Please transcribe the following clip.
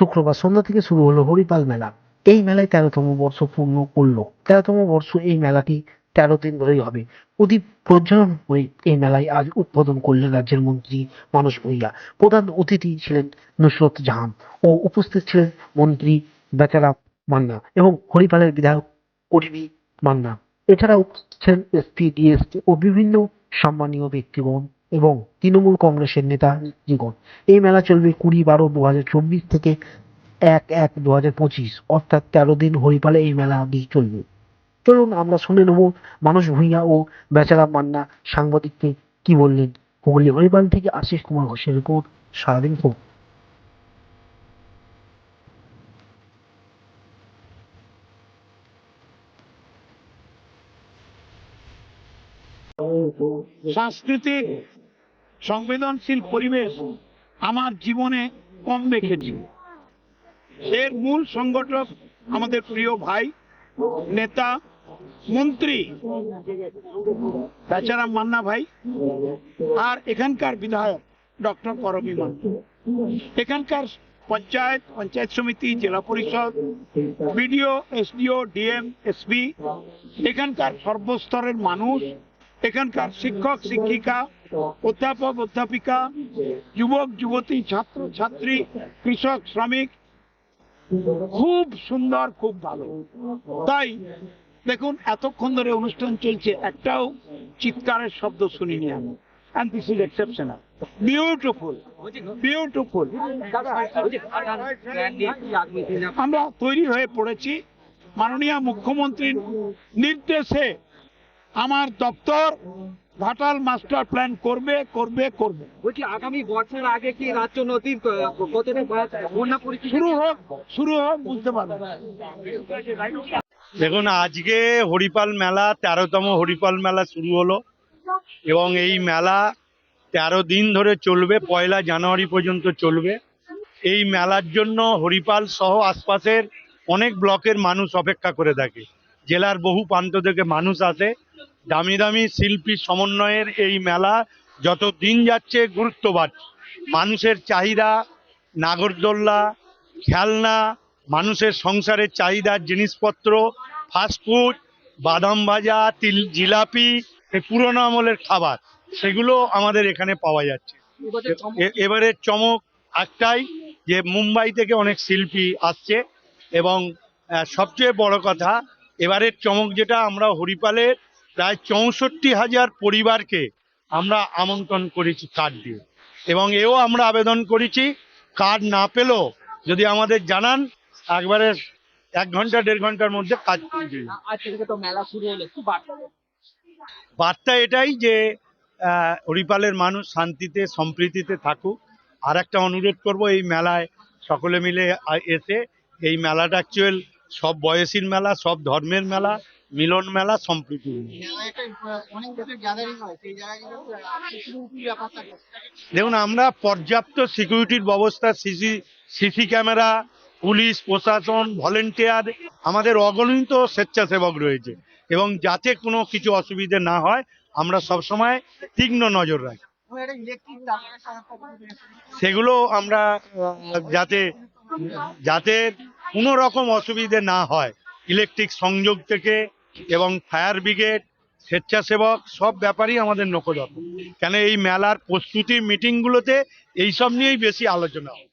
শুক্রবার সন্ধ্যা থেকে শুরু হলো হরিপাল মেলা। এই মেলায় তেরোতম বর্ষ পূর্ণ করল। তেরোতম বর্ষ এই মেলাটি তেরো দিন ধরেই হবে। প্রদীপ প্রজ্বলন হয়ে এই মেলায় আজ উদ্বোধন করলেন রাজ্যের মন্ত্রী মানস ভূঁইয়া প্রধান অতিথি ছিলেন নুসরত জাহান ও উপস্থিত ছিলেন মন্ত্রী বেচারা মান্না এবং হরিপালের বিধায়ক করিবি মান্না। এছাড়াও ছিলেন এসপি ডিএসপি ও বিভিন্ন সম্মানীয় ব্যক্তিগণ এবং তৃণমূল কংগ্রেসের নেতা নেত্রীগণ এই মেলা চলবে কুড়ি বারো দু চব্বিশ থেকে এক এক দু হাজার পঁচিশ, অর্থাৎ তেরো দিন হরিপালে এই মেলা আগে চলবে। চলুন আমরা শুনে নেব মানুষ ভূঁইয়া ও বেচারা মান্না সাংবাদিককে কি বললেন হুগলি হরিপাল থেকে আশিস কুমার ঘোষের রিপোর্ট, সারাদিন হোক সাংস্কৃতিক সংবেদনশীল পরিবেশ আমার জীবনে কম দেখেছি। এর মূল সংগঠক আমাদের প্রিয় ভাই, নেতা, মন্ত্রী বেচারাম মান্না ভাই, আর এখানকার বিধায়ক ডক্টর করবী মান্না এখানকার পঞ্চায়েত পঞ্চায়েত সমিতি, জেলা পরিষদ, বিডিও, এসডিও, ডিএম, এসপি, এখানকার সর্বস্তরের মানুষ, এখানকার শিক্ষক, শিক্ষিকা অধ্যাপক, অধ্যাপিকা, যুবক, যুবতী, ছাত্র, ছাত্রী, কৃষক, শ্রমিক, খুব সুন্দর, খুব ভালো। তাই দেখুন, এতক্ষণ ধরে অনুষ্ঠান চলছে, একটাও চিৎকারের শব্দ শুনিনি আমি। And this is exceptional beautiful beautiful আমরা তৈরি হয়ে পড়েছি মাননীয় মুখ্যমন্ত্রীর নির্দেশে। আমার দপ্তর ঘাটাল মাস্টার প্ল্যান করবে করবে করবে। বলছি আগামী বর্ষার আগে কি রাজ্য নদীর কতটা বন্যা পরিস্থিতি? শুরু হোক শুরু হোক বুঝতে পারবে। দেখুন আজকে হরিপাল মেলা তেরোতম হরিপাল মেলা শুরু হলো এবং এই মেলা তেরো দিন ধরে চলবে পয়লা জানুয়ারি পর্যন্ত চলবে। এই মেলার জন্য হরিপাল সহ আশপাশের অনেক ব্লকের মানুষ অপেক্ষা করে থাকে। জেলার বহু প্রান্ত থেকে মানুষ আসে। দামি দামি শিল্পী সমন্বয়ের এই মেলা যত দিন যাচ্ছে গুরুত্ব বাড়ছে মানুষের চাহিদা, নাগরদোল্লা, খেলনা, মানুষের সংসারের চাহিদার জিনিসপত্র ফাস্টফুড বাদাম ভাজা, তিল, জিলাপি পুরোনো আমলের খাবার, সেগুলো আমাদের এখানে পাওয়া যাচ্ছে। এবছর চমক এ- এবারের চমক একটাই যে মুম্বাই থেকে অনেক শিল্পী আসছে এবং সবচেয়ে বড় কথা, এবারের চমক যেটা, আমরা হরিপালের প্রায় চৌষট্টি হাজার পরিবারকে আমরা আমন্ত্রণ করেছি কার্ড দিয়ে। এবং এও আমরা আবেদন করেছি কার্ড না পেলেও যদি আমাদের জানান একবারে এক ঘণ্টা দেড় ঘণ্টার মধ্যে কাজ একটু বার্তা এটাই যে হরিপালের মানুষ শান্তিতে সম্প্রীতিতে থাকুক। আর একটা অনুরোধ করব এই মেলায় সকলে মিলে এসে এই মেলাটা অ্যাকচুয়াল সব বয়সীর মেলা সব ধর্মের মেলা মিলন মেলা সম্প্রীতি দেখুন, আমরা পর্যাপ্ত সিকিউরিটির ব্যবস্থা, সিসি সিসি ক্যামেরা, পুলিশ, প্রশাসন ভলেন্টিয়ার আমাদের অগণিত স্বেচ্ছাসেবক রয়েছে। এবং যাতে কোনো কিছু অসুবিধে না হয়, আমরা সবসময় তীক্ষ্ণ নজর রাখি। সেগুলো আমরা, যাতে যাতে কোনো রকম অসুবিধে না হয় ইলেকট্রিক সংযোগ থেকে এবং ফায়ার ব্রিগেড, স্বেচ্ছাসেবক, সব ব্যাপারই আমাদের নকদ কেন এই মেলার প্রস্তুতি মিটিংগুলোতে এইসব নিয়েই বেশি আলোচনা হয়।